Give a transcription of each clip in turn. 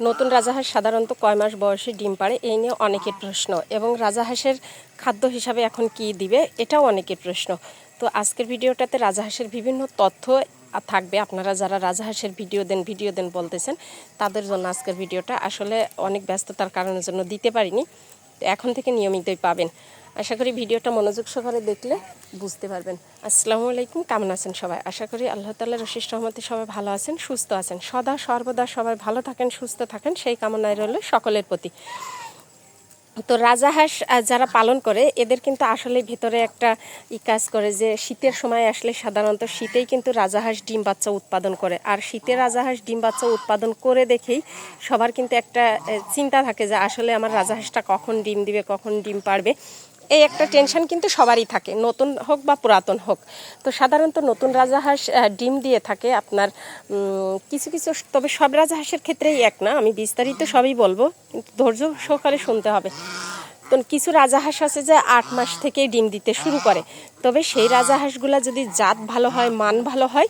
নতুন রাজাহাঁস সাধারণত কয় মাস বয়সে ডিম পাড়ে, এই নিয়ে অনেকের প্রশ্ন। এবং রাজাহাঁসের খাদ্য হিসাবে এখন কি দিবে, এটাও অনেকের প্রশ্ন। তো আজকের ভিডিওটাতে রাজাহাঁসের বিভিন্ন তথ্য থাকবে। আপনারা যারা রাজাহাঁসের ভিডিও দেন ভিডিও দেন বলতেছেন, তাদের জন্য আজকের ভিডিওটা আসলে অনেক ব্যস্ততার কারণের জন্য দিতে পারিনি। এখন থেকে নিয়মিতই পাবেন। আশা করি ভিডিওটা মনোযোগ সহকারে দেখলে বুঝতে পারবেন। আসসালামু আলাইকুম, কেমন আছেন সবাই? আশা করি আল্লাহ তাল্লাহ রশিদ রহমতে সবাই ভালো আছেন, সুস্থ আছেন। সদা সর্বদা সবাই ভালো থাকেন, সুস্থ থাকেন, সেই কামনায় রইল সকলের প্রতি। তো রাজাহাঁস যারা পালন করে, এদের কিন্তু আসলে ভিতরে একটা ই কাজ করে যে শীতের সময় আসলে সাধারণত শীতেই কিন্তু রাজাহাঁস ডিম বাচ্চা উৎপাদন করে। আর শীতে রাজাহাঁস ডিম বাচ্চা উৎপাদন করে দেখেই সবার কিন্তু একটা চিন্তা থাকে যে আসলে আমার রাজাহাঁসটা কখন ডিম দিবে, কখন ডিম পারবে। এই একটা টেনশন কিন্তু সবারই থাকে, নতুন হোক বা পুরাতন হোক। তো সাধারণত নতুন রাজাহাঁস ডিম দিয়ে থাকে আপনার কিছু কিছু তবে সব রাজাহাঁসের ক্ষেত্রেই এক না, আমি বিস্তারিত সবই বলব, কিন্তু ধৈর্য সহকারে শুনতে হবে। তো কিছু রাজাহাঁস আছে যে আট মাস থেকেই ডিম দিতে শুরু করে, তবে সেই রাজাহাঁসগুলো যদি জাত ভালো হয়, মান ভালো হয়,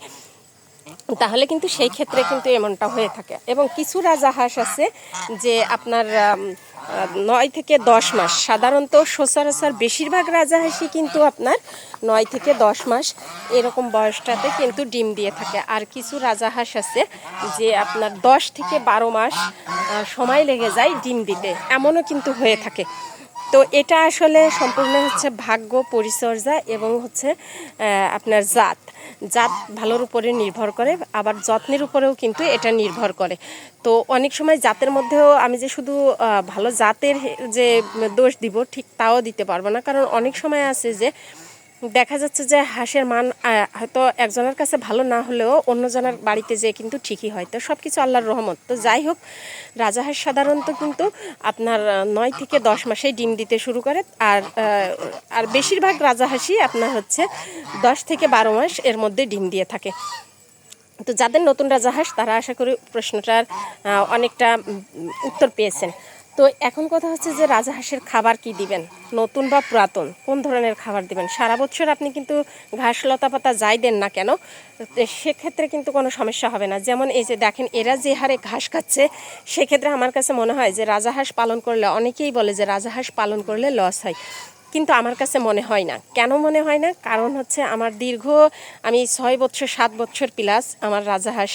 তাহলে কিন্তু সেই ক্ষেত্রে কিন্তু এমনটা হয়ে থাকে। এবং কিছু রাজাহাঁস আছে যে আপনার নয় থেকে দশ মাস। সাধারণত সচরাচর বেশিরভাগ রাজা হাসি কিন্তু আপনার নয় থেকে দশ মাস এরকম বয়সটাতে কিন্তু ডিম দিয়ে থাকে। আর কিছু রাজা হাঁস আছে যে আপনার দশ থেকে বারো মাস সময় লেগে যায় ডিম দিতে। এমনও কিন্তু হয়ে থাকে। তো এটা আসলে সম্পূর্ণ হচ্ছে ভাগ্য, পরিচর্যা এবং হচ্ছে আপনার জাত। জাত ভালোর উপরে নির্ভর করে, আবার যত্নের উপরেও কিন্তু এটা নির্ভর করে। তো অনেক সময় জাতের মধ্যেও আমি যে শুধু ভালো জাতের যে দোষ দিব, ঠিক তাও দিতে পারব না। কারণ অনেক সময় আছে যে দেখা যাচ্ছে যে হাঁসের মান হয়তো একজনের কাছে ভালো না হলেও অন্যজনের বাড়িতে যেয়ে কিন্তু ঠিকই হয়। তো সব কিছু আল্লাহর রহমত। তো যাই হোক, রাজা হাঁস সাধারণত কিন্তু আপনার নয় থেকে দশ মাসেই ডিম দিতে শুরু করে। আর আর বেশিরভাগ রাজাহাঁসই আপনার হচ্ছে দশ থেকে বারো মাস এর মধ্যে ডিম দিয়ে থাকে। তো যাদের নতুন রাজাহাঁস তারা আশা করি প্রশ্নটার অনেকটা উত্তর পেয়েছেন। তো এখন কথা হচ্ছে যে রাজাহাঁসের খাবার কি দিবেন? নতুন বা পুরাতন? কোন ধরনের খাবার দিবেন? সারা বছর আপনি কিন্তু ঘাস, লতা পাতা যাই দেন না কেন সেক্ষেত্রে কিন্তু কোনো সমস্যা হবে না। যেমন এই যে দেখেন, এরা যে হারে ঘাস খাচ্ছে, সেক্ষেত্রে আমার কাছে মনে হয় যে রাজাহাঁস পালন করলে, অনেকেই বলে যে রাজাহাঁস পালন করলে লস হয়। কিন্তু আমার কাছে মনে হয় না। কেন মনে হয় না? কারণ হচ্ছে আমার দীর্ঘ, আমি ছয় বছর, সাত বছর প্লাস আমার রাজাহাঁস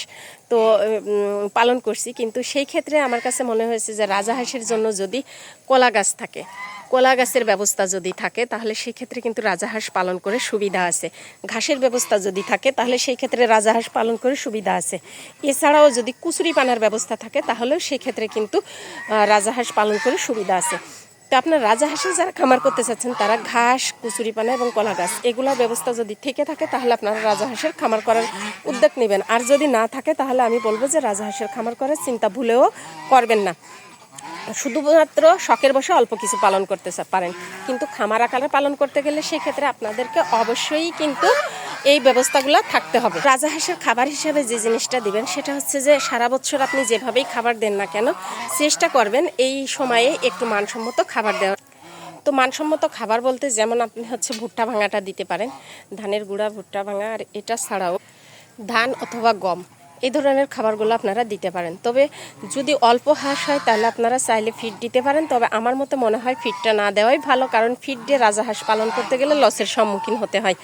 তো পালন করছি। কিন্তু সেই ক্ষেত্রে আমার কাছে মনে হয়েছে যে রাজাহাঁসের জন্য যদি কলা গাছ থাকে, কলা গাছের ব্যবস্থা যদি থাকে, তাহলে সেই ক্ষেত্রে কিন্তু রাজাহাঁস পালন করে সুবিধা আছে। ঘাসের ব্যবস্থা যদি থাকে, তাহলে সেই ক্ষেত্রে রাজাহাঁস পালন করে সুবিধা আছে। এছাড়াও যদি কুচুরি পানার ব্যবস্থা থাকে, তাহলেও সেই ক্ষেত্রে কিন্তু রাজাহাঁস পালন করে সুবিধা আছে। তো আপনার রাজাহাঁসের যারা খামার করতে চাচ্ছেন, তারা ঘাস কুচুরিপানা এবং কলা গাছ, এগুলোর ব্যবস্থা যদি থেকে থাকে, তাহলে আপনারা রাজাহাঁসের খামার করার উদ্যোগ নেবেন। আর যদি না থাকে, তাহলে আমি বলব যে রাজাহাঁসের খামার করার চিন্তা ভুলেও করবেন না। শুধুমাত্র শখের বসে অল্প কিছু পালন করতে পারেন। কিন্তু খামার আকারে পালন করতে গেলে সেক্ষেত্রে আপনাদেরকে অবশ্যই কিন্তু এই ব্যবস্থাগুলো থাকতে হবে। রাজাহাঁসের খাবার হিসাবে যে জিনিসটা দিবেন, সেটা হচ্ছে যে সারা বছর আপনি যেভাবেই খাবার দেন না কেন, চেষ্টা করবেন এই সময়ে একটু মানসম্মত খাবার দেওয়ার। তো মানসম্মত খাবার বলতে যেমন আপনি হচ্ছে ভুট্টা ভাঙাটা দিতে পারেন, ধানের গুঁড়া, ভুট্টা ভাঙা আর এটা ছাড়াও ধান অথবা গম, এই ধরনের খাবারগুলো আপনারা দিতে পারেন। তবে যদি অল্প হাঁস হয়, তাহলে আপনারা চাইলে ফিড দিতে পারেন। তবে আমার মতে মনে হয় ফিডটা না দেওয়াই ভালো, কারণ ফিড দিয়ে রাজাহাঁস পালন করতে গেলে লসের সম্মুখীন হতে হয়।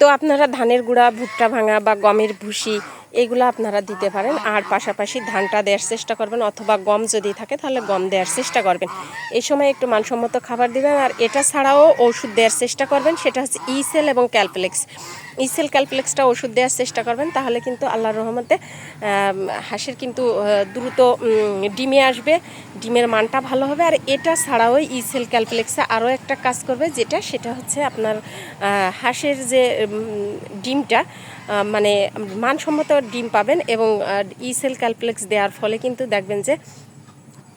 তো আপনারা ধানের গুঁড়া ভুট্টা ভাঙা বা গমের ভুসি এগুলো আপনারা দিতে পারেন। আর পাশাপাশি ধানটা দেওয়ার চেষ্টা করবেন অথবা গম যদি থাকে তাহলে গম দেওয়ার চেষ্টা করবেন। এই সময় একটু মানসম্মত খাবার দিবেন আর এটা ছাড়াও ওষুধ দেওয়ার চেষ্টা করবেন। সেটা হচ্ছে ইসেল এবং ক্যালপ্লেক্স ইসেল ক্যালপ্লেক্সটা ওষুধ দেওয়ার চেষ্টা করবেন তাহলে কিন্তু আল্লাহর রহমতে হাঁসের কিন্তু দ্রুত ডিমে আসবে, ডিমের মানটা ভালো হবে। আর এটা ছাড়াও ইসেল ক্যালপ্লেক্সে আরও একটা কাজ করবে যেটা, সেটা হচ্ছে আপনার হাঁসের যে ডিমটা মানে মানসম্মত ডিম পাবেন এবং ইসেল ক্যালপ্লেক্স দেওয়ার ফলে কিন্তু দেখবেন যে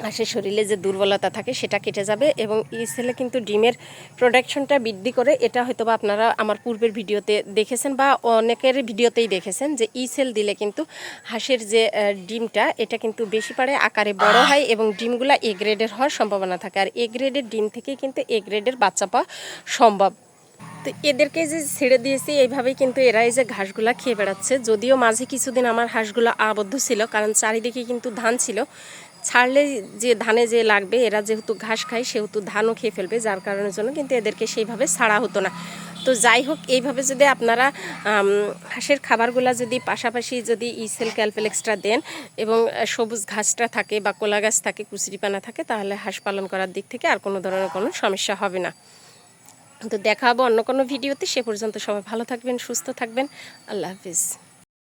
হাঁসের শরীরে যে দুর্বলতা থাকে সেটা কেটে যাবে এবং ইসেলে কিন্তু ডিমের প্রোডাকশনটা বৃদ্ধি করে। এটা হয়তো বা আপনারা আমার পূর্বের ভিডিওতে দেখেছেন বা অনেকের ভিডিওতেই দেখেছেন যে ইসেল দিলে কিন্তু হাঁসের যে ডিমটা এটা কিন্তু বেশি পারে আকারে বড় হয় এবং ডিমগুলা এ গ্রেডের হওয়ার সম্ভাবনা থাকে। আর এ গ্রেডের ডিম থেকেই কিন্তু এ গ্রেডের বাচ্চা পাওয়া সম্ভব। তো এদেরকে যে ছেড়ে দিয়েছি, এইভাবেই কিন্তু এরা এই যে ঘাসগুলা খেয়ে বেড়াচ্ছে। যদিও মাঝে কিছুদিন আমার হাঁসগুলো আবদ্ধ ছিল, কারণ চারিদিকে কিন্তু ধান ছিল। ছাড়লে যে ধানে যে লাগবে, এরা যেহেতু ঘাস খায়, সেহেতু ধানও খেয়ে ফেলবে, যার কারণের জন্য কিন্তু এদেরকে সেইভাবে ছাড়া হতো না। তো যাই হোক, এইভাবে যদি আপনারা হাঁসের খাবারগুলো যদি পাশাপাশি যদি ইসেল ক্যালপেলেক্সটা দেন এবং সবুজ ঘাসটা থাকে বা কোলা গাছ থাকে কুচরিপানা থাকে, তাহলে হাঁস পালন করার দিক থেকে আর কোনো ধরনের কোনো সমস্যা হবে না। তো দেখা হব অন্য কোনো ভিডিওতে। সে পর্যন্ত সবাই ভালো থাকবেন, সুস্থ থাকবেন। আল্লাহ হাফিজ।